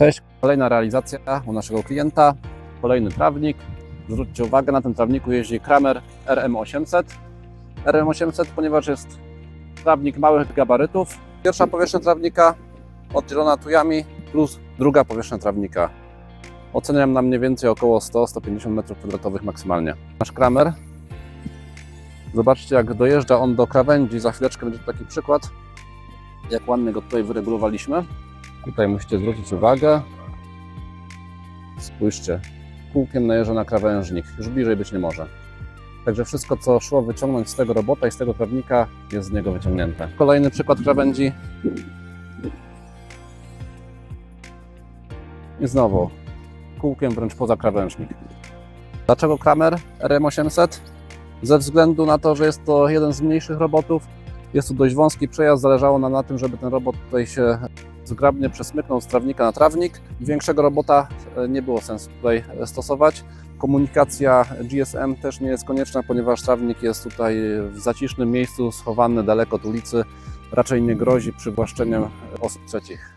Cześć, kolejna realizacja u naszego klienta. Kolejny trawnik. Zwróćcie uwagę, na tym trawniku jeździ Kramer RM800. RM800, ponieważ jest trawnik małych gabarytów. Pierwsza powierzchnia trawnika oddzielona tujami plus druga powierzchnia trawnika. Oceniam na mniej więcej około 100-150 m2 maksymalnie. Nasz Kramer. Zobaczcie, jak dojeżdża on do krawędzi. Za chwileczkę będzie taki przykład, jak ładnie go tutaj wyregulowaliśmy. Tutaj musicie zwrócić uwagę. Spójrzcie, kółkiem najeżdża na krawężnik. Już bliżej być nie może. Także wszystko, co szło wyciągnąć z tego robota i z tego prawnika, jest z niego wyciągnięte. Kolejny przykład krawędzi. I znowu kółkiem wręcz poza krawężnik. Dlaczego Kramer RM800? Ze względu na to, że jest to jeden z mniejszych robotów. Jest tu dość wąski przejazd, zależało nam na tym, żeby ten robot tutaj się zgrabnie przesmyknął z trawnika na trawnik. Większego robota e, nie było sensu tutaj stosować. Komunikacja GSM też nie jest konieczna, ponieważ trawnik jest tutaj w zacisznym miejscu, schowany daleko od ulicy. Raczej nie grozi przywłaszczeniem osób trzecich.